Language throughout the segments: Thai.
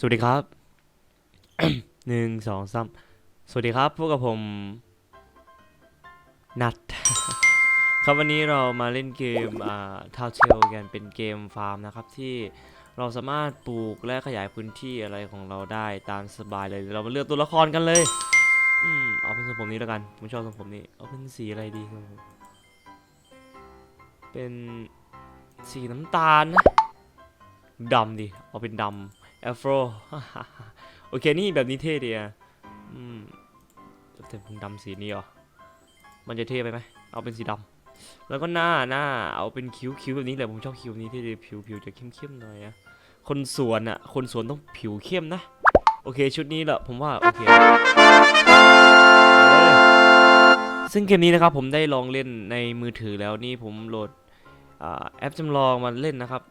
สวัสดีครับ หนึ่งสองสามสวัสดีครับ พวกกับผม นัด ครับวันนี้เรามาเล่นเกมอ่าทาวเทลกันเป็นเกมฟาร์มนะครับ ที่เราสามารถปลูกและขยายพื้นที่อะไรของเราได้ตามสบายเลย เรามาเลือกตัวละครกันเลยอืมเอาเป็นทรงผมนี้แล้วกัน ผมชอบทรงผมนี้ เอาเป็นสีอะไรดีทรงผมเป็นสีน้ำตาลนะดำดิ เอาเป็นดำ แอฟโรโอเคนี่แบบนี้เท่ดีอะอืมแต่ผมดำสีนี้เหรอ มันจะเท่ไปไหม เอาเป็นสีดำ แล้วก็หน้าหน้า เอาเป็นคิ้วคิ้วแบบนี้แหละผมชอบคิ้วนี้ที่ผิวผิวจะเข้มเข้มๆหน่อยอะคนสวนอะคนสวนต้องผิวเข้มนะ โอเคชุดนี้แหละผมว่าโอเค ซึ่งเกมนี้นะครับผมได้ลองเล่นในมือถือแล้วนี่ผมโหลดอแอปจำลองมาเล่นนะครับ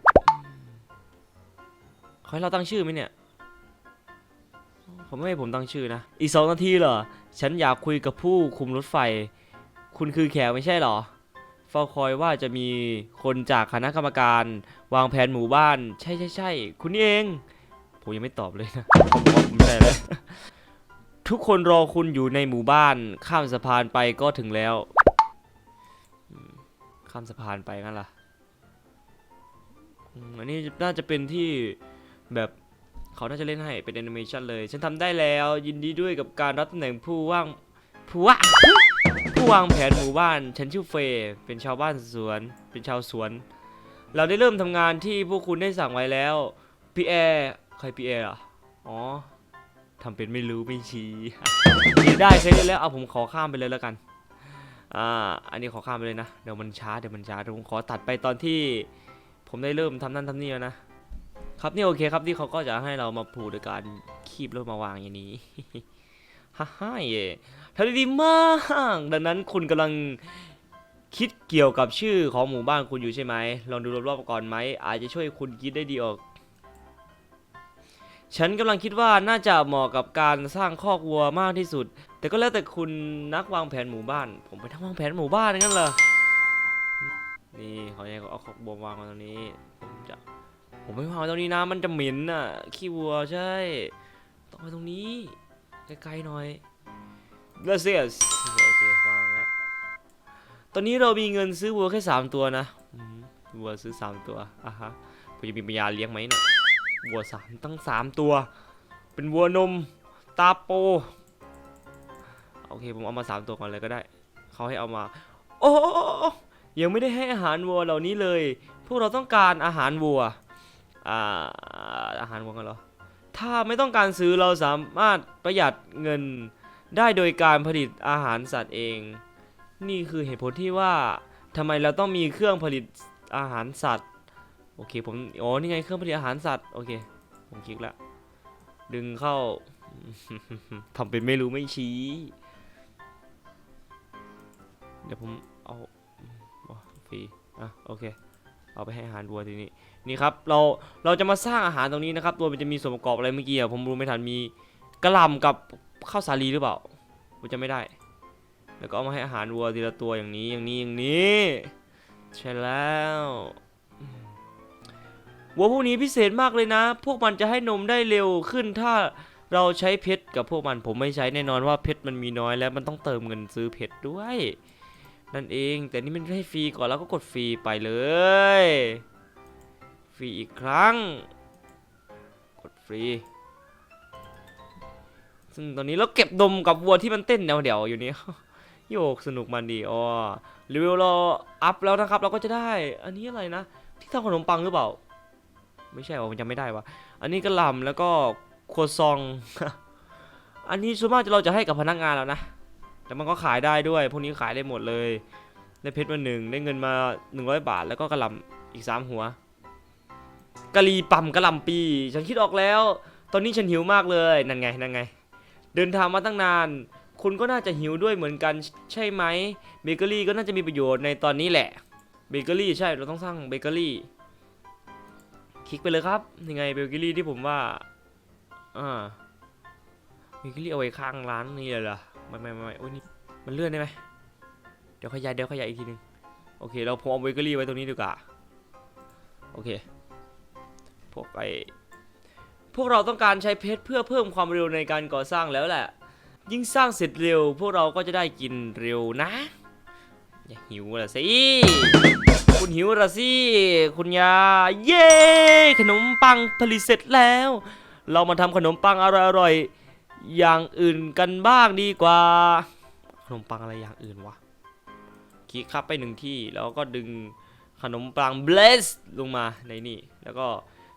ให้เราตั้งชื่อไหมเนี่ยเขาไม่ให้ผมตั้งชื่อนะ อีกสองนาทีเหรอ ฉันอยากคุยกับผู้คุมรถไฟ คุณคือแขกไม่ใช่เหรอ เฝ้าคอยว่าจะมีคนจากคณะกรรมการ วางแผนหมู่บ้าน ใช่ใช่ใช่ คุณนี่เอง ผมยังไม่ตอบเลยนะ ผมบอกว่าผมใช่แล้วทุกคนรอคุณอยู่ในหมู่บ้าน ข้ามสะพานไปก็ถึงแล้ว ข้ามสะพานไปงั้นล่ะอันนี้น่าจะเป็นที่ แบบเขาน่าจะเล่นให้เป็นแอนิเมชันเลย ฉันทำได้แล้วยินดีด้วยกับการรับตำแหน่งผู้ว่างผู้ว่างผู้วางแผนหมู่บ้าน ฉันชื่อเฟย์เป็นชาวบ้านสวน เป็นชาวสวน เราได้เริ่มทำงานที่พวกคุณได้สั่งไว้แล้วพี่แอร์ใครพี่แอร์อะอ๋อทำเป็นไม่รู้ไม่ชี้ได้เคยเล่นแล้วเอาผมขอข้ามไปเลยแล้วกันอ่าอันนี้ขอข้ามไปเลยนะเดี๋ยวมันช้าเดี๋ยวมันช้าเดี๋ยวผมขอตัดไปตอนที่ ผมได้เริ่มทำนั่นทำนี่แล้วนะ ครับนี่โอเคครับที่เขาก็จะให้เรามาผูกโดยการคีบแล้วมาวางอย่างนี้ฮ่าฮ่าเย่ทำได้ดีมากดังนั้นคุณกำลังคิดเกี่ยวกับชื่อของหมู่บ้านคุณอยู่ใช่ไหมลองดูรอบๆก่อนไหมอาจจะช่วยคุณคิดได้ดีออก ฉันกำลังคิดว่าน่าจะเหมาะกับการสร้างคอกวัวมากที่สุด แต่ก็แล้วแต่คุณนักวางแผนหมู่บ้าน ผมไปทั้งวางแผนหมู่บ้านงั้นเหรอนี่เขาจะเอาคอกบัววางมาตรงนี้ผมจะ ผมไม่วางไว้ตรงนี้นะมันจะเหม็นน่ะขี้วัวใช่ ต้องไว้ตรงนี้ไกลๆหน่อย Gracias โอเควางแล้วตอนนี้เรามีเงินซื้อวัวแค่สามตัวนะอืมวัวซื้อสามตัวอะฮะผมจะมีปัญญาเลี้ยงไหมเนี่ยวัวสามตั้งสามตัว เป็นวัวนมตาโปโอเคผมเอามาสามตัวก่อนเลยก็ได้เขาให้เอามา โอ้ยังไม่ได้ให้อาหารวัวเหล่านี้เลย พวกเราต้องการอาหารวัว อ่าอาหารวัวกันเหรอ ถ้าไม่ต้องการซื้อเราสามารถประหยัดเงินได้โดยการผลิตอาหารสัตว์เอง นี่คือเหตุผลที่ว่าทำไมเราต้องมีเครื่องผลิตอาหารสัตว์ โอเคผมอ๋อนี่ไงเครื่องผลิตอาหารสัตว์ โอเค ผมคลิกแล้ว ดึงเข้าทำเป็นไม่รู้ไม่ชี้ เดี๋ยวผมเอาฟรี อะ โอเค เอาไปให้อาหารวัวทีนี้นี่ครับเราเราจะมาสร้างอาหารตรงนี้นะครับตัวมันจะมีส่วนประกอบอะไรเมื่อกี้ผมรู้ไม่ทันมีกระหล่ำกับข้าวสาลีหรือเปล่าผมจะไม่ได้ แล้วก็เอามาให้อาหารวัวทีละตัวอย่างนี้อย่างนี้อย่างนี้ใช่แล้ววัวพวกนี้พิเศษมากเลยนะ พวกมันจะให้นมได้เร็วขึ้นถ้าเราใช้เพชรกับพวกมันผมไม่ใช้แน่นอนว่าเพชรมันมีน้อยแล้วมันต้องเติมเงินซื้อเพชรด้วย นั่นเอง แต่นี่มันให้ฟรีก่อนแล้วก็กดฟรีไปเลยฟรีอีกครั้ง กดฟรี ซึ่งตอนนี้เราเก็บดมกับวัวที่มันเต้นเดี๋ยวๆอยู่นี้โยกสนุกมันดีอ๋อรีวิวเราอัพแล้วนะครับ เราก็จะได้ อันนี้อะไรนะ ที่ทำขนมปังหรือเปล่า ไม่ใช่ว่ามันจำไม่ได้วะอันนี้กระหล่ำแล้วก็ครัวซอง อันนี้ส่วนมากเราจะให้กับพนักงานแล้วนะ แต่มันก็ขายได้ด้วย พวกนี้ขายได้หมดเลย ได้เพชรมาหนึ่งได้เงินมา 100 บาท แล้วก็กระลำอีก 3 หัวกะหรี่ปั่มกระลำปี ฉันคิดออกแล้ว ตอนนี้ฉันหิวมากเลย นั่นไง นั่นไง เดินทางมาตั้งนาน คุณก็น่าจะหิวด้วยเหมือนกันใช่ไหม เบเกอรี่ก็น่าจะมีประโยชน์ในตอนนี้แหละ เบเกอรี่ใช่ เราต้องสร้างเบเกอรี่ คลิกไปเลยครับ ยังไงเบเกอรี่ที่ผมว่า อ่า เบเกอรี่เอาไว้ข้างร้านนี่เลยเหรอ ไม่ไม่ไม่ไม่โอ้ยนี่มันเลื่อนได้ไหมเดี๋ยวขยายเดี๋ยวขยายอีกทีหนึงโอเค เราผมเอาเบเกอรี่ไว้ตรงนี้ดีกว่า โอเค พวกไอพวกเราต้องการใช้เพชรเพื่อเพิ่มความเร็วในการก่อสร้างแล้วแหละ ยิ่งสร้างเสร็จเร็ว พวกเราก็จะได้กินเร็วนะ อย่าหิวละสิ คุณหิวละสิ คุณยา เย้ ขนมปังผลิตเสร็จแล้ว เรามาทำขนมปังอร่อยๆ อย่างอื่นกันบ้างดีกว่า ขนมปังอะไรอย่างอื่นวะ คลิกครับไปหนึ่งที่แล้วก็ดึงขนมปังเบลสลงมาในนี่ แล้วก็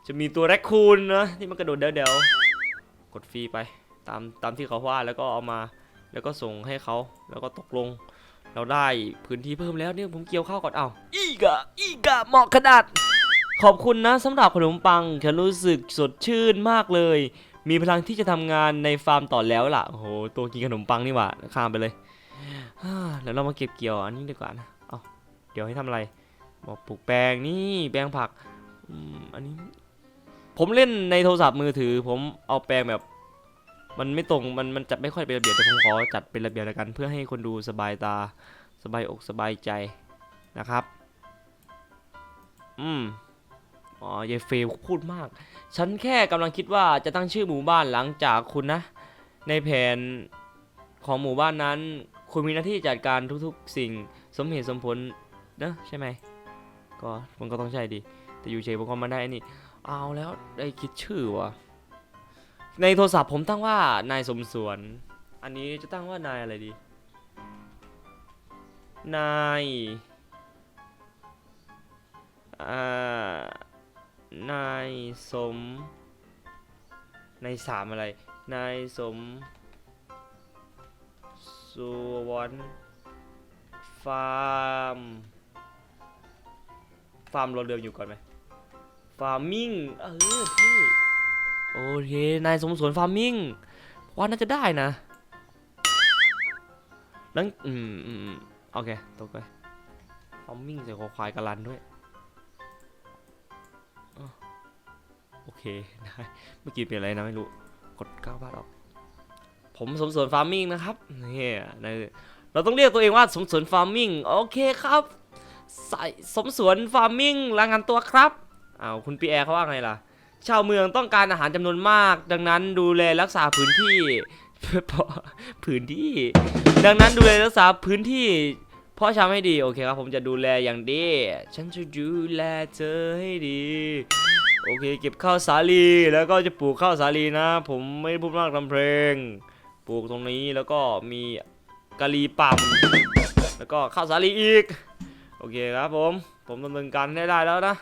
จะมีตัวแรคคูนนะที่มันกระโดดเดี๋ยวๆกดฟรีไปตามตามที่เขาว่าแล้วก็เอามาแล้วก็ส่งให้เขาแล้วก็ตกลง เราได้พื้นที่เพิ่มแล้วเนี่ยผมเกี่ยวข้าวก่อนเอาอีกอะอีกอะเหมาะขนาดขอบคุณนะสำหรับขนมปังฉันรู้สึกสดชื่นมากเลย มีพลังที่จะทำงานในฟาร์มต่อแล้วล่ะ โอ้โห ตัวกินขนมปังนี่หว่า ข้ามไปเลยอ่าเดี๋ยวเรามาเก็บเกี่ยวอันนี้ดีกว่านะ เอาเดี๋ยวให้ทำอะไร บอกปลูกแปลงนี่แปลงผักอันนี้ ผมเล่นในโทรศัพท์มือถือ ผมเอาแปลงแบบ มันไม่ตรง มันมันจัดไม่ค่อยเป็นระเบียบแต่ผมขอจัดเป็นระเบียบแล้วกัน เพื่อให้คนดูสบายตา สบายอกสบายใจนะครับ อืม อ๋อยายเฟลพูดมาก ฉันแค่กำลังคิดว่าจะตั้งชื่อหมู่บ้านหลังจากคุณนะ ในแผนของหมู่บ้านนั้น คุณมีหน้าที่จัดการทุกๆ สิ่งสมเหตุสมผลนะใช่ไหมก็มันก็ต้องใช่ดิแต่อยู่เฉยผมก็มาได้นี่ เอาแล้วได้คิดชื่อวะในโทรศัพท์ผมตั้งว่านายสมสวน อันนี้จะตั้งว่านายอะไรดี นายอ่า นายสม นายสามอะไร นายสมสุวรรณฟาร์ม ฟาร์มเราเดิมอยู่ก่อนไหมฟาร์มิ่งเออพี่โอเค นายสมสวนฟาร์มิ่งว่าน่าจะได้นะแล้วอืมอืมโอเคตกไปฟาร์มิ่งใส่คอควายกระลันด้วย โอเคได้เมื่อกี้เป็นอะไรนะไม่รู้ กด 9 บาทออก ผมสมสวนฟาร์มิ่งนะครับเนี่ในเราต้องเรียกตัวเองว่าสมสวนฟาร์มิ่งโอเคครับใส่สมสวนฟาร์มิ่งรายงานตัวครับอ้าวคุณปีแอร์เขาว่าไงล่ะ ชาวเมืองต้องการอาหารจำนวนมาก ดังนั้นดูแลรักษาพื้นที่เพาะพื้นที่ ดังนั้นดูแลรักษาพื้นที่เพราะชำให้ดีโอเคครับผมจะดูแลอย่างดี ฉันจะดูแลเธอให้ดี โอเค เก็บข้าวสาลีแล้วก็จะปลูกข้าวสาลีนะ ผมไม่ได้พูดมากทำเพลง ปลูกตรงนี้แล้วก็มีกะหรี่ปั๊มแล้วก็ข้าวสาลีอีก โอเคครับผม ผมดำเนินการให้ได้แล้วนะ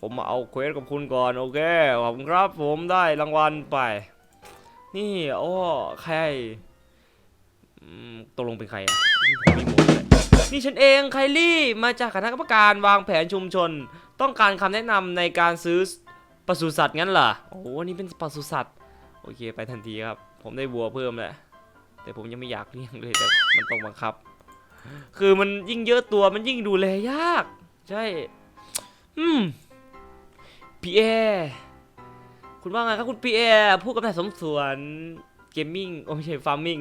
ผมมาเอาเควสกับคุณก่อนโอเคขอบคุณครับผมได้รางวัลไป นี่โอ้ใครตกลงเป็นใครอะนี่ฉันเองไคลี่มาจากคณะกรรมการวางแผนชุมชน ต้องการคำแนะนำในการซื้อปศุสัตว์งั้นเหรอโอ้โหนี่เป็นปศุสัตว์โอเคไปทันทีครับ ผมได้วัวเพิ่มแล้วแต่ผมยังไม่อยากเลี้ยงเลยแต่มันต้องบังคับ คือมันยิ่งเยอะตัวมันยิ่งดูแลยาก ใช่อืมพีเอคุณว่าไงครับคุณพีเอผู้กำกับสมสวนเกมมิ่งโอ้ไม่ใช่ฟาร์มมิ่ง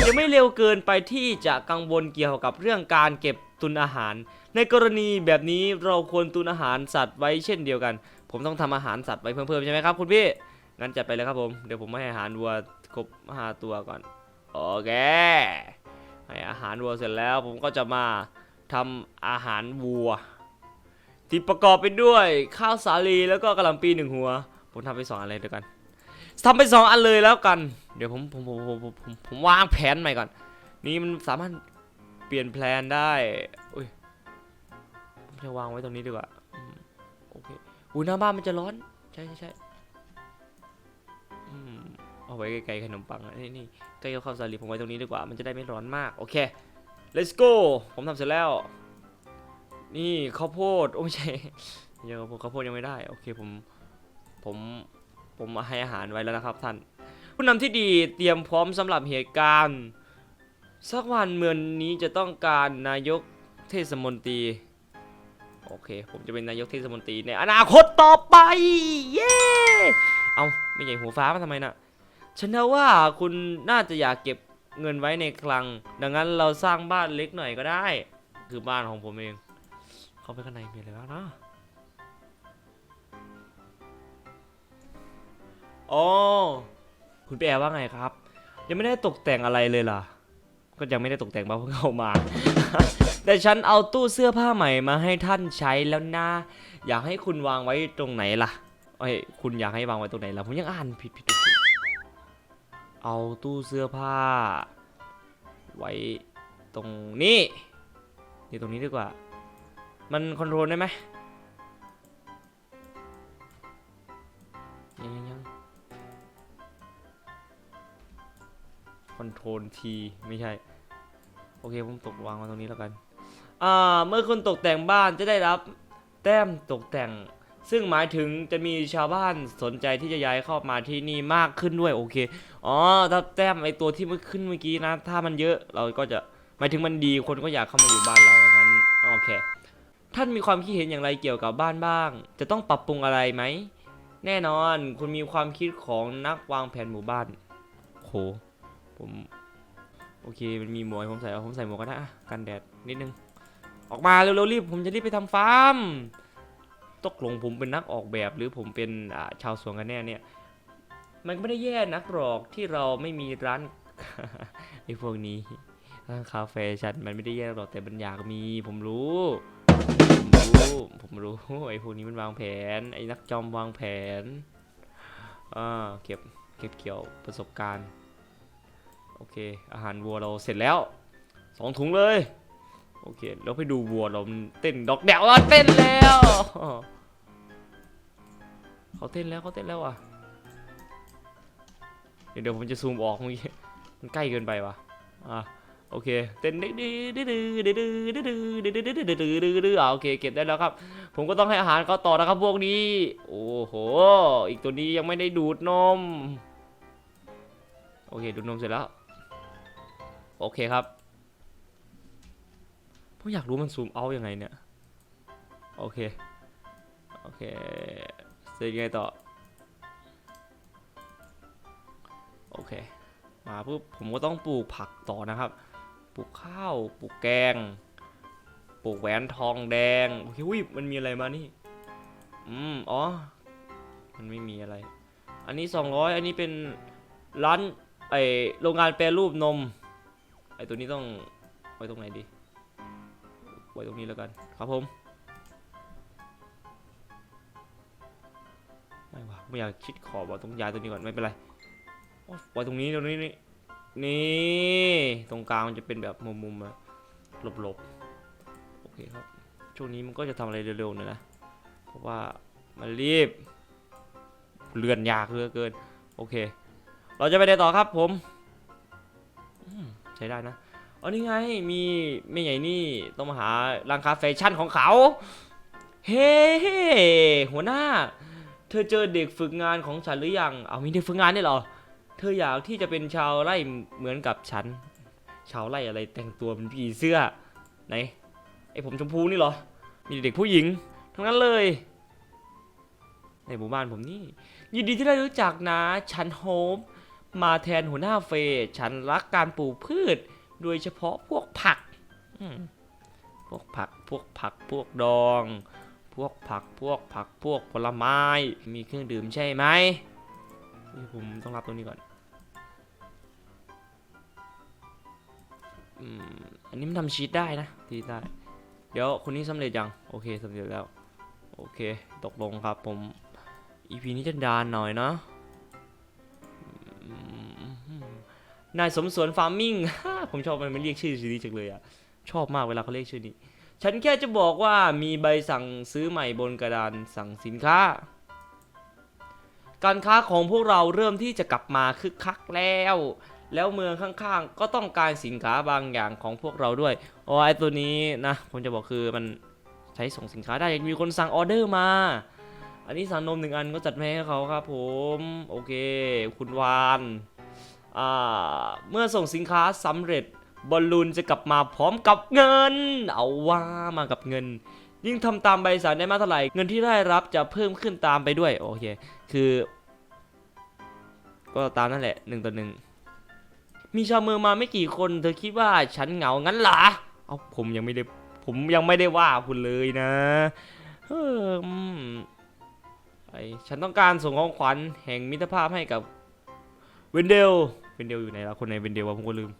ยังไม่เร็วเกินไปที่จะกังวลเกี่ยวกับเรื่องการเก็บ ตุนอาหาร ในกรณีแบบนี้เราควรตุนอาหารสัตว์ไว้เช่นเดียวกัน ผมต้องทำอาหารสัตว์ไว้เพิ่มๆใช่ไหมครับคุณพี่ งั้นจัดไปเลยครับผม เดี๋ยวผมให้อาหารวัวครบห้าตัวก่อน โอเค ให้อาหารวัวเสร็จแล้วผมก็จะมาทำอาหารวัว ที่ประกอบไปด้วยข้าวสาลีแล้วก็กะหล่ำปีหนึ่งหัว ผมทำไปสองอันเลยเดียวกันทำไปสองอันเลยแล้วกัน เดี๋ยวผมผมผมผมผมผมวางแผนใหม่ก่อน นี่มันสามารถ เปลี่ยนแพลนได้อุ้ยผมจะวางไว้ตรงนี้ดีกว่าโอเคอุ้ยหน้าบ้านมันจะร้อน ใช่ใช่ใช่อืมเอาไว้ไกลๆขนมปังนี่นี่ใกล้ข้าวสาลีผมไว้ตรงนี้ดีกว่า มันจะได้ไม่ร้อนมาก โอเค let's go ผมทำเสร็จแล้ว นี่ข้าวโพด โอ้ไม่ใช่ยังข้าวโพดข้าวโพดยังไม่ได้ โอเคผม ผม ผมมาให้อาหารไว้แล้วนะครับท่าน ผู้นำที่ดีเตรียมพร้อมสำหรับเหตุการณ์ สักวันเมืองนี้จะต้องการนายกเทศมนตรี โอเค ผมจะเป็นนายกเทศมนตรีในอนาคตต่อไป เย้ เอาไม่ใหญ่หัวฟ้ามาทำไมน่ะฉันว่าคุณน่าจะอยากเก็บเงินไว้ในคลัง ดังนั้นเราสร้างบ้านเล็กหน่อยก็ได้ คือบ้านของผมเอง เข้าไปข้างในมีอะไรบ้างนะอ๋อคุณแอร์ว่าไงครับ ยังไม่ได้ตกแต่งอะไรเลยล่ะ ก็ยังไม่ได้ตกแต่งบ้านเพิ่งเข้ามา แต่ฉันเอาตู้เสื้อผ้าใหม่มาให้ท่านใช้แล้วนะอยากให้คุณวางไว้ตรงไหนล่ะเอ้ยคุณอยากให้วางไว้ตรงไหนล่ะผมยังอ่านผิดผิดผิดผิดเอาตู้เสื้อผ้า ไว้ตรงนี้นี่ตรงนี้ดีกว่า มันคอนโทรลได้ไหมยังยัง คอนโทรลทีไม่ใช่ โอเคผมตกวางมาตรงนี้แล้วกัน อ่า เมื่อคุณตกแต่งบ้านจะได้รับแต้มตกแต่ง ซึ่งหมายถึงจะมีชาวบ้านสนใจที่จะย้ายเข้ามาที่นี่มากขึ้นด้วยโอเค อ๋อ ถ้าแต้มไอตัวที่เมื่อขึ้นเมื่อกี้นะ ถ้ามันเยอะเราก็จะหมายถึงมันดีคนก็อยากเข้ามาอยู่บ้านเรางั้นโอเค ท่านมีความคิดเห็นอย่างไรเกี่ยวกับบ้านบ้าง จะต้องปรับปรุงอะไรไหม แน่นอนคุณมีความคิดของนักวางแผนหมู่บ้าน โห ผมโอเคมันมีหมวกผมใส่ผมใส่หมวกก็ได้อะกันแดดนิดนึง ออกมาเร็วๆรีบผมจะรีบไปทำฟาร์มตกลงผมเป็นนักออกแบบหรือผมเป็นาชาวสวนกันแน่เนี่ย มันก็ไม่ได้แย่นักหรอกที่เราไม่มีร้านไอ้พวกนี้ร้านคาเฟ่ฉันมันไม่ได้แย่หรอกแต่มันอยากมีผมรู้ผมรู้ผมรู้ไอ้พวกนี้มันวางแผน ไอ้นักจอมวางแผนอ่าเก็บเก็บเกี่ยวประสบการณ์ โอเค อาหารวัวเราเสร็จแล้วสองถุงเลย โอเค แล้วไปดูวัวเราเต้นดอกแดวอะเต้นแล้วเขาเต้นแล้วเขาเต้นแล้วอะเดี๋ยวเดี๋ยวผมจะซูมออกเมื่อกี้มันใกล้เกินไปว่ะอะโอเคเต้นดื้อดื้อดื้อดื้อดื้อดื้อดื้อดื้อดื้อดื้อดื้อดื้อดื้อดื้ออะโอเคเก็บได้แล้วครับ ผมก็ต้องให้อาหารเขาต่อนะครับพวกนี้ โอ้โห อีกตัวนี้ยังไม่ได้ดูดนม โอเคดูดนมเสร็จแล้ว โอเคครับผมอยากรู้มันซูมเอายังไงเนี่ย โอเค โอเคเสร็จยังไงต่อ โอเค มาปุ๊บผมก็ต้องปลูกผักต่อนะครับ ปลูกข้าว ปลูกแกง ปลูกแหวนทองแดงโอเคอุ้ยมันมีอะไรมานี่ อืม อ๋อ มันไม่มีอะไร อันนี้ 200 อันนี้เป็นร้านไอโรงงานแปรรูปนม ไอตัวนี้ต้องไว้ตรงไหนดีไว้ตรงนี้แล้วกัน ครับผมไม่ว่าไม่อยากชิดขอบว่าต้องยายตัวนี้ก่อนไม่เป็นไรโอ๊ยไว้ตรงนี้ตรงนี้นี่นี่ตรงกลางมันจะเป็นแบบมุมๆอะหลบๆโอเคครับช่วงนี้มันก็จะทำอะไรเร็วๆหน่อยนะเพราะว่ามันรีบเลื่อนยากเหลือเกิน โอเค เราจะไปได้ต่อครับผม ใช้ได้นะเอานี่ไงมีไม่ใหญ่นี่ต้องมาหาร้านค้าแฟชั่นของเขา เฮ้หัวหน้า เธอเจอเด็กฝึกงานของฉันหรือยัง เอามีเด็กฝึกงานได้เหรอ เธออยากที่จะเป็นชาวไร่เหมือนกับฉัน ชาวไร่อะไรแต่งตัวเป็นผีเสื้อไหนไอผมชมพูนี่เหรอ มีเด็กผู้หญิง ทั้งนั้นเลย ในหมู่บ้านผมนี่ยินดีที่ได้รู้จักนะ ฉันโฮม มาแทนหัวหน้าเฟยฉันรักการปลูกพืช โดยเฉพาะพวกผัก พวกผัก พวกผัก พวกดอง พวกผัก พวกผัก พวกผลไม้ มีเครื่องดื่มใช่ไหมนี่ผมต้องรับตรงนี้ก่อน อันนี้มันทำชีสได้นะชีสได้ เดี๋ยวคนนี้สำเร็จยัง โอเคสำเร็จแล้ว โอเค ตกลงครับผม EP นี้จะดานหน่อยเนาะ นายสมสวนฟาร์มมิ่งผมชอบมันไมันเรียกชื่อนี้จังเลยอะชอบมากเวลาเขาเรียกชื่อนี้ ฉันแค่จะบอกว่ามีใบสั่งซื้อใหม่บนกระดานสั่งสินค้า การค้าของพวกเราเริ่มที่จะกลับมาคึกคักแล้ว แล้วเมืองข้างๆ ก็ต้องการสินค้าบางอย่างของพวกเราด้วยอ๋อไอตัวนี้นะผมจะบอกคือมันใช้ส่งสินค้าได้มีคนสั่งออเดอร์มา อันนี้สั่งนมหนึ่งอันก็จัดแมาให้เขาครับผมโอเค คุณวานอ่าเมื่อส่งสินค้าสำเร็จบอลลูนจะกลับมาพร้อมกับเงิน เอาว่ามากับเงิน ยิ่งทำตามใบสั่งได้มากเท่าไหร่เงินที่ได้รับจะเพิ่มขึ้นตามไปด้วยโอเคคือ ก็ตามนั่นแหละหนึ่งต่อหนึ่งมีชาวเมืองมาไม่กี่คน เธอคิดว่าฉันเหงางั้นหรอเอาผมยังไม่ได้ผมยังไม่ได้ว่าคุณเลยนะเฮ้มไออ ฉันต้องการส่งของขวัญแห่งมิตรภาพให้กับเวนเดล เวนเดลอยู่ไหนละคนไหนเวนเดลวะผมก็ลืม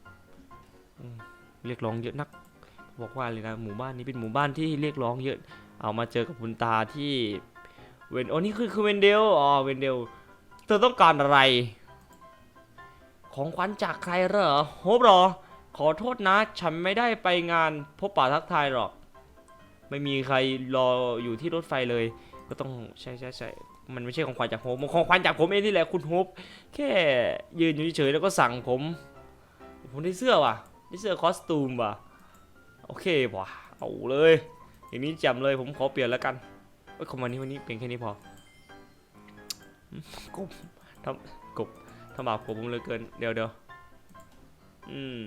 เรียกร้องเยอะนัก บอกว่าเลยนะหมู่บ้านนี้เป็นหมู่บ้านที่เรียกร้องเยอะ เอามาเจอกับคุณตาที่เวนโอ้นี่คือคือเวนเดล อ๋อ เวนเดล เธอต้องการอะไร ของขวัญจากใครเหรอโฮบหรอ ขอโทษนะ ฉันไม่ได้ไปงานพบป่าทักทายหรอก ไม่มีใครรออยู่ที่รถไฟเลย ก็ต้องใช่ใช่ใช่มันไม่ใช่ของขวัญจากโฮปมันของขวัญจากผมเองนี่แหละคุณโฮปแค่ยืนอยู่เฉยๆแล้วก็สั่งผม ผมได้เสื้อว่ะได้เสื้อคอสตูมว่ะโอเคว่ะเอาเลย อย่างนี้จำเลยผมขอเปลี่ยนแล้วกันเอ้ยคอมวันนี้วันนี้เปลี่ยนแค่นี้พอกบทำกบทำบาปกบผมเลยเกินเดี๋ยวเดี๋ยวอืม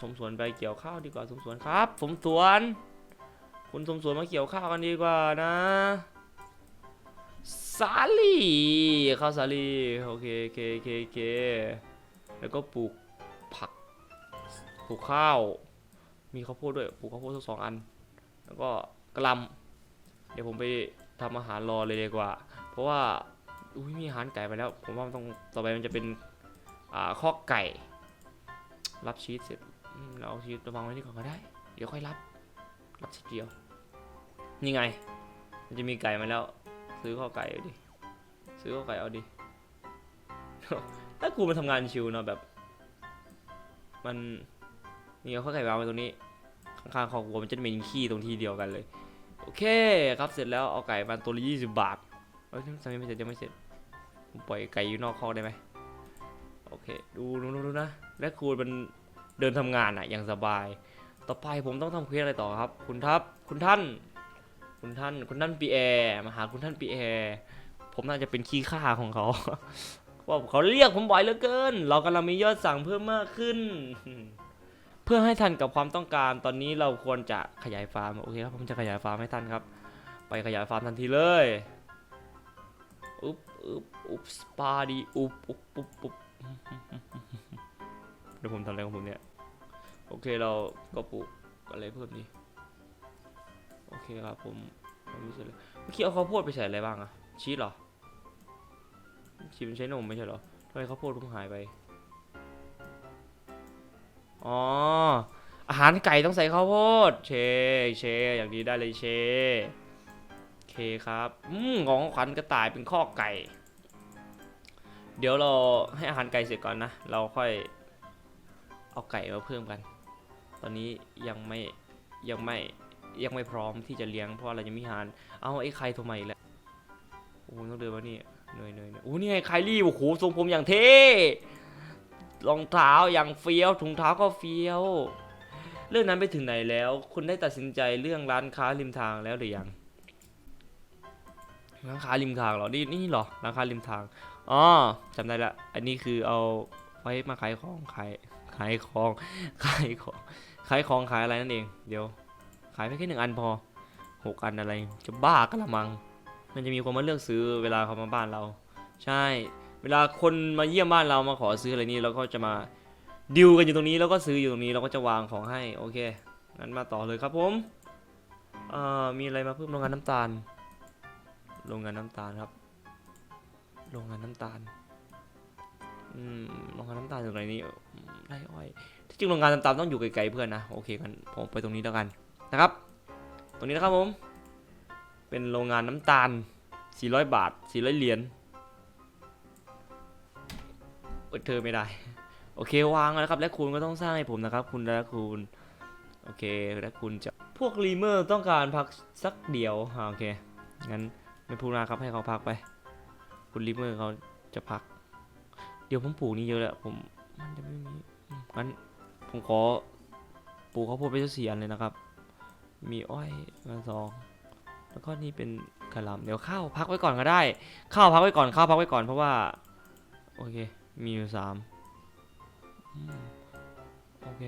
สมสวนไปเกี่ยวข้าวดีกว่าสมสวนครับ สมสวน คุณสมสวนมาเกี่ยวข้าวกันดีกว่านะสาลีข้าวสาลีโอเคโอเคโอเคโอเคแล้วก็ปลูกผักปลูกข้าว มีข้าวโพดด้วยปลูกข้าวโพดสักสองอัน แล้วก็กระลำเดี๋ยวผมไปทำอาหารรอเลยดีกว่า เพราะว่าอุ้ยมีอาหารไก่ไปแล้ว ผมว่ามันต้องต่อไปมันจะเป็นอ่าข้อไก่ รับชีสเสร็จเราเอาชีสวางไว้นี่ก่อนก็ได้ เดี๋ยวค่อยรับ รับชีสเดียว นี่ไง มันจะมีไก่มาแล้ว ซื้อข้อไก่เอาดิ ซื้อข้อไก่เอาดิ ถ้ากูมาทำงานชิวเนาะแบบ มันนี่เอาข้อไก่วางไว้ตรงนี้ ข้างๆคอวัวมันจะมีขี้ตรงที่เดียวกันเลย โอเคครับเสร็จแล้วเอาไก่มาตัวละยี่สิบบาทเอ้ยทำไมไม่เสร็จยังไม่เสร็จปล่อยไก่อยู่นอกคอกได้ไหมโอเค ดูดูดูดูนะ และครูมันเดินทำงานอะอย่างสบาย ต่อไปผมต้องทำเควสอะไรต่อครับ คุณทับ คุณท่าน คุณท่านคุณท่านปีแอร์มาหาคุณท่านปีแอร์ผมน่าจะเป็นขี้ข้าของเขาเพราะเขาเรียกผมบ่อยเหลือเกิน เรากำลังมียอดสั่งเพิ่มมากขึ้น เพื่อให้ทันกับความต้องการตอนนี้เราควรจะขยายฟาร์มโอเคครับผมจะขยายฟาร์มให้ทันครับ ไปขยายฟาร์มทันทีเลยอุ๊บอุ๊บอุ๊บสปาดีอุ๊บอุ๊บอุ๊บอุ๊บเดี๋ยวผมทำอะไรของผมเนี่ยโอเคเราก็ปลูกอะไรเพิ่มดี โอเคครับผมผมรู้สึกเลยเมื่อกี้เอาข้าวโพดไปใส่อะไรบ้างอะชีสเหรอชีสมันใช้นมไม่ใช่เหรอทำไมข้าวโพดเพิ่งหายไปอ๋ออาหารไก่ต้องใส่ข้าวโพดเชเชอย่างนี้ได้เลยเชโอเคครับอืมของขวัญกระต่ายเป็นข้อไก่ เดี๋ยวเราให้อาหารไก่เสร็จก่อนนะ เราค่อยเอาไก่มาเพิ่มกัน ตอนนี้ยังไม่ยังไม่ ยังไม่พร้อมที่จะเลี้ยงเพราะเรายังไม่มีหารเอาไอ้ไข่โทรมาอีกแล้วโอ้โหต้องเดินมานี่เหนื่อยเหนื่อยเหนื่อยโอ้นี่ไงไคลี่โอ้โหทรงผมอย่างเท่รองเท้าอย่างเฟี้ยวถุงเท้าก็เฟี้ยว เรื่องนั้นไปถึงไหนแล้ว คุณได้ตัดสินใจเรื่องร้านค้าริมทางแล้วหรือยังร้านค้าริมทางเหรอนี่นี่เหรอร้านค้าริมทางอ๋อจำได้ละ อันนี้คือเอาไว้มาขายของขายขายของขายของขายของขายอะไรนั่นเอง เดี๋ยวายไปแค่หนึ่งอันพอหกอันอะไร จะบ้ากันละมัง มันจะมีคนมาเลือกซื้อเวลาเขามาบ้านเรา ใช่ เวลาคนมาเยี่ยมบ้านเรามาขอซื้ออะไรนี่เราก็จะมาดิวกันอยู่ตรงนี้แล้วก็ซื้ออยู่ตรงนี้เราก็จะวางของให้โอเคงั้นมาต่อเลยครับผมเอ่อมีอะไรมาเพิ่มโรงงานน้ำตาล โรงงานน้ำตาลครับ โรงงานน้ำตาลอืมโรงงานน้ำตาลอยู่ไหนนี่อืมไรอ้อยที่จริงโรงงานน้ำตาลต้องอยู่ไกลๆเพื่อนนะโอเคกันผมไปตรงนี้แล้วกัน นะครับ ตรงนี้นะครับผม เป็นโรงงานน้ำตาล 400 บาท 400 เหรียญเปิดเทอไม่ได้ โอเควางแล้วครับ และคุณก็ต้องสร้างให้ผมนะครับ คุณและคุณ โอเค และคุณจะ พวกรีเมอร์ต้องการพักสักเดียวอโอเค งั้นไม่พูดนะครับ ให้เขาพักไป คุณรีเมอร์เขาจะพัก เดี๋ยวผมปลูกนี่เยอะแล้วผม มันจะไม่มีงั้นผมขอปลูกข้าวโพดไปสักสี่อันเลยนะครับ มีอ้อยมาสอง แล้วก็นี่เป็นกระหลำเดี๋ยวข้าวพักไว้ก่อนก็ได้ข้าวพักไว้ก่อนข้าวพักไว้ก่อนเพราะว่า โอเค มีอยู่สามโอเค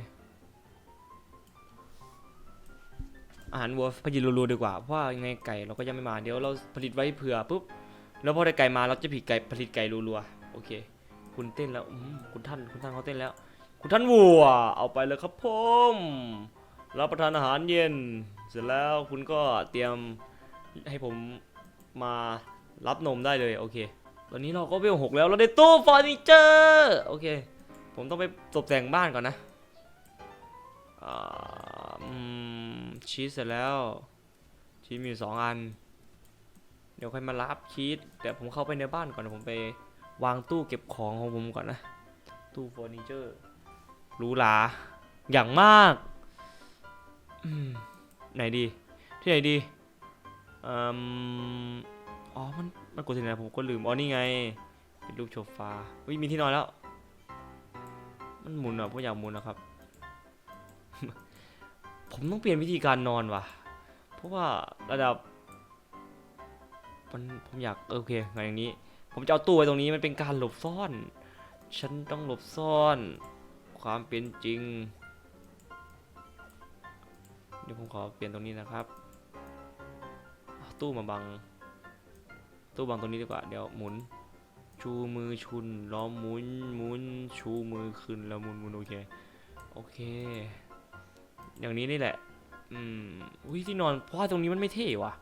อาหารวัวผลิตรัวๆดีกว่าเพราะว่ายังไงไก่เราก็ยังไม่มาเดี๋ยวเราผลิตไว้เผื่อปุ๊บแล้วพอได้ไก่มาเราจะผลิตไก่ผลิตไก่รัวๆโอเค คุณเต้นแล้วคุณท่านคุณท่านเขาเต้นแล้ว คุณท่านวัวเอาไปเลยครับผม รับประทานอาหารเย็น เสร็จแล้วคุณก็เตรียมให้ผมมารับนมได้เลยโอเค ตอนนี้เราก็เวลหกแล้วเราได้ตู้เฟอร์นิเจอร์โอเค ผมต้องไปตกแต่งบ้านก่อนนะอ่าชีสเสร็จแล้วชีสมีสองอัน เดี๋ยวค่อยมารับชีสแต่ผมเข้าไปในบ้านก่อนผมไปวางตู้เก็บของของผมก่อนนะ ตู้เฟอร์นิเจอร์หรูหราอย่างมาก ไหนดี ที่ไหนดีอืมอ๋อ มัน มันกดที่ไหนผมก็ลืม อ๋อ นี่ไง เป็นรูปโซฟาวิมีที่นอนแล้ว มันหมุนอะผมอยากหมุนนะครับ ผมต้องเปลี่ยนวิธีการนอนว่ะ เพราะว่าระดับ มันผมอยาก โอเคงานอย่างนี้ ผมจะเอาตู้ไว้ตรงนี้ มันเป็นการหลบซ่อน ฉันต้องหลบซ่อน ความเป็นจริง ขอเปลี่ยนตรงนี้นะครับ ตู้มาบัง ตู้บังตรงนี้ดีกว่า เดี๋ยวหมุน ชูมือชุนล้อมหมุนหมุน ชูมือขึ้นแล้วหมุนหมุนโอเค โอเค อย่างนี้นี่แหละ อืม อุ้ยที่นอน เพราะว่าตรงนี้มันไม่เท่ว่ะ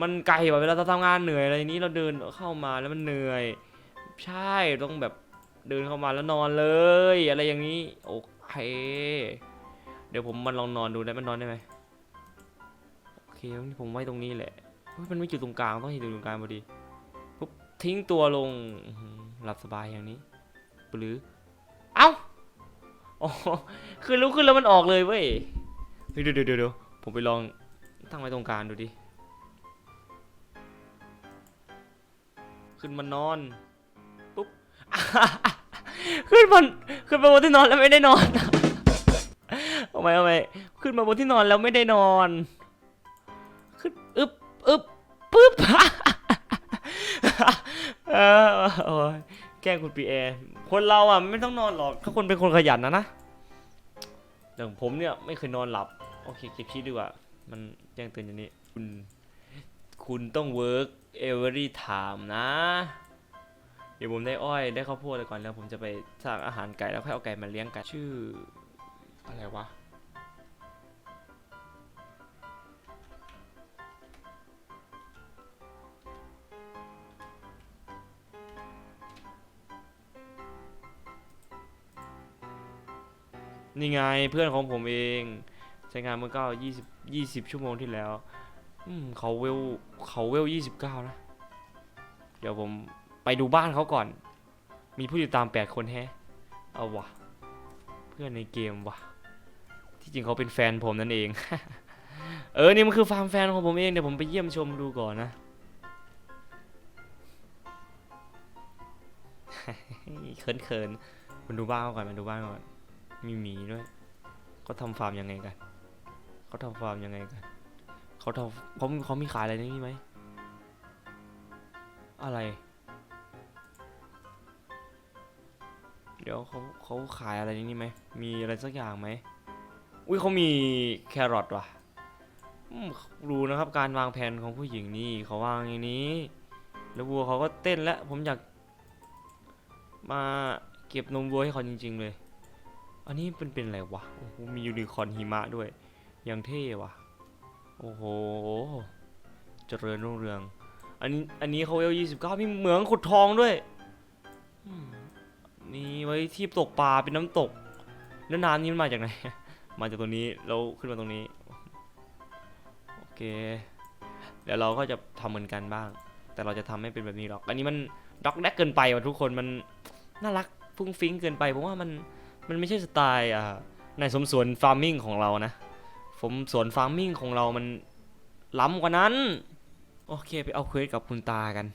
มันไกลว่ะ เวลาเราทำงานเหนื่อยอะไรนี้เราเดินเข้ามาแล้วมันเหนื่อย ใช่ ต้องแบบเดินเข้ามาแล้วนอนเลย อะไรอย่างนี้ โอเค เดี๋ยวผมมันลองนอนดูได้มันนอนได้ไหม เคผมไว้ตรงนี้แหละมันไม่อยู่ตรงกลางต้องอยู่ตรงกลางพอดีปุ๊บทิ้งตัวลงหลับสบายอย่างนี้หรือเอ้าอ๋อคือลุกขึ้นแล้วมันออกเลยเว้ยเดี๋ยวเดี๋ยวเดี๋ยวผมไปลองตั้งไว้ตรงกลางดูดิขึ้นมานอนปุ๊บขึ้นบนขึ้นมาบนที่นอนแล้วไม่ได้นอน เอาไหมเอาไหมขึ้นมาบนที่นอนแล้วไม่ได้นอน ปึ๊บเออโอ้ยแกล้งคุณปีแอร์คนเราอะไม่ต้องนอนหรอกถ้าคนเป็นคนขยันนะนะอย่างผมเนี่ยไม่เคยนอนหลับ โอเคเก็บชีตดีกว่า มันแจ้งเตือนอย่างนี้ คุณ คุณต้อง work every time นะ เดี๋ยวผมได้อ้อยได้ข้าวโพดก่อนแล้ว ผมจะไปสร้างอาหารไก่แล้วค่อยเอาไก่มาเลี้ยงไก่ชื่อ อะไรวะ นี่ไงเพื่อนของผมเองใช้งานเมื่อเก้ายี่สิบยี่สิบชั่วโมงที่แล้วอืมเขาเวลเขาเวลยี่สิบเก้านะ เดี๋ยวผมไปดูบ้านเขาก่อน มีผู้ติดตามแปดคนแฮะ เอาวะ เพื่อนในเกมวะที่จริงเขาเป็นแฟนผมนั่นเอง เออ นี่มันคือฟาร์มแฟนของผมเอง เดี๋ยวผมไปเยี่ยมชมดูก่อนนะเขินเขินๆมันดูบ้านเขาก่อนมันดูบ้านก่อน มีหมีด้วยเขาทำฟาร์มยังไงกันเขาทำฟาร์มยังไงกันเขาทำเขาเขามีขายอะไรในนี้ไหมอะไร เดี๋ยวเขาเขาขายอะไรในนี้ไหมมีอะไรสักอย่างไหมอุ้ยเขามีแครอทว่ะรู้นะครับการวางแผนของผู้หญิงนี่เขาวางอย่างนี้ แล้ววัวเขาก็เต้นแล้วผมอยากมาเก็บนมวัวให้เขาจริง ๆ เลย อันนี้เป็นเป็นอะไรวะ โอ้โห มียูนิคอร์นหิมะด้วย ยังเท่ว่ะโอ้โห เจริญรุ่งเรือง อันนี้ อันนี้เขาเอลยี่สิบเก้ามีเหมืองขุดทองด้วยอืมนี่ไว้ที่ตกปลาเป็นน้ำตก แล้วน้ำนี้มันมาจากไหน มาจากตรงนี้แล้วขึ้นมาตรงนี้ โอเค เดี๋ยวเราก็จะทำเหมือนกันบ้าง แต่เราจะทำไม่เป็นแบบนี้หรอก อันนี้มันด็อกแดกเกินไปว่ะทุกคน มันน่ารักฟุ้งฟิ้งเกินไป ผมว่ามัน มันไม่ใช่สไตล์อ่าในสมสวนฟาร์มมิ่งของเรานะผมสวนฟาร์มมิ่งของเรามันล้ำกว่านั้น โอเคไปเอาเควสกับคุณตากัน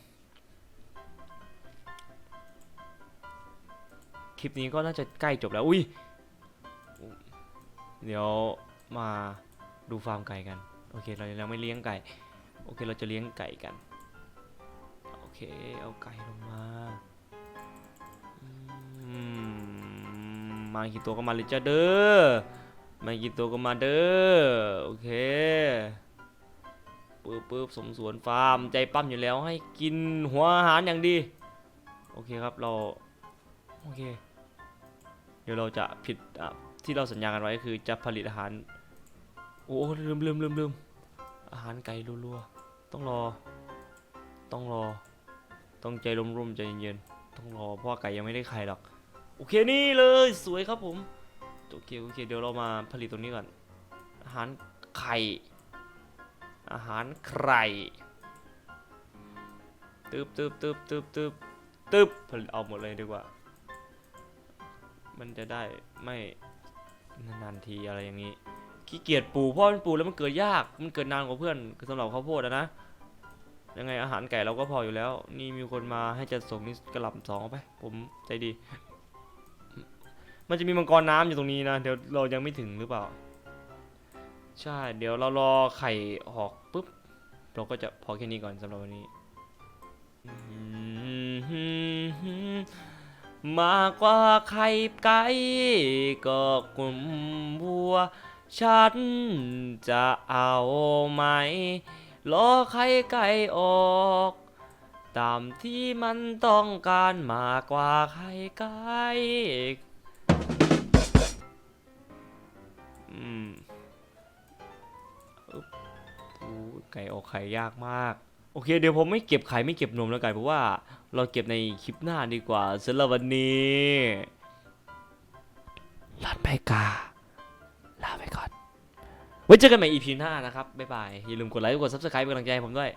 คลิปนี้ก็น่าจะใกล้จบแล้ว อุ้ย เดี๋ยวมาดูฟาร์มไก่กัน โอเค เรายังไม่เลี้ยงไก่ โอเค เราจะเลี้ยงไก่กัน โอเค เอาไก่ลงมา มากี่ตัวก็มาเลยจ้าเด้อมากี่ตัวก็มาเด้อโอเคปึ๊บปึ๊บสมสวนฟาร์มใจปั้มอยู่แล้วให้กินหัวอาหารอย่างดี โอเคครับเราโอเค เดี๋ยวเราจะผิดที่เราสัญญากันไว้คือจะผลิตอาหาร โอ้ลืมลืมลืมลืมอาหารไก่รัวๆต้องรอ ต้องรอ ต้องใจร่มๆใจเย็นๆต้องรอเพราะไก่ยังไม่ได้ไข่หรอก โอเคนี่เลยสวยครับผมโอเคโอเคเดี๋ยวเรามาผลิตตรงนี้ก่อน อาหารไข่ อาหารไข่ตึบตึบตึบตึบตึบตึบผลิตเอาหมดเลยดีกว่า มันจะได้ไม่นานๆทีอะไรอย่างนี้ขี้เกียจปลูกเพราะมันปลูกแล้วมันเกิดยากมันเกิดนานกว่าเพื่อนสำหรับข้าวโพดนะยังไงอาหารไก่เราก็พออยู่แล้ว นี่มีคนมาให้จะส่งนี่กระหล่ำสองไป ผมใจดี มันจะมีมังกรน้ำอยู่ตรงนี้นะ เดี๋ยวเรายังไม่ถึงหรือเปล่า ใช่ เดี๋ยวเรารอไข่ออกปุ๊บ เราก็จะพอแค่นี้ก่อนสำหรับวันนี้ มากกว่าไข่ไก่ก็กลุ่มบัว ฉันจะเอาไหมรอไข่ไก่ออกตามที่มันต้องการมากกว่าไข่ไก่ มอึ๊บโอ้ยไก่ออกไข่ยากมาก โอเค เดี๋ยวผมไม่เก็บไข่ไม่เก็บนมแล้วไก่เพราะว่าเราเก็บในคลิปหน้าดีกว่าสำหรับวันนี้ลอนไปกาลาไปก่อนไว้เจอกันใหม่ EP หน้านะครับ บ๊ายบาย อย่าลืมกดไลค์กด subscribe เป็นกำลังใจให้ผมด้วย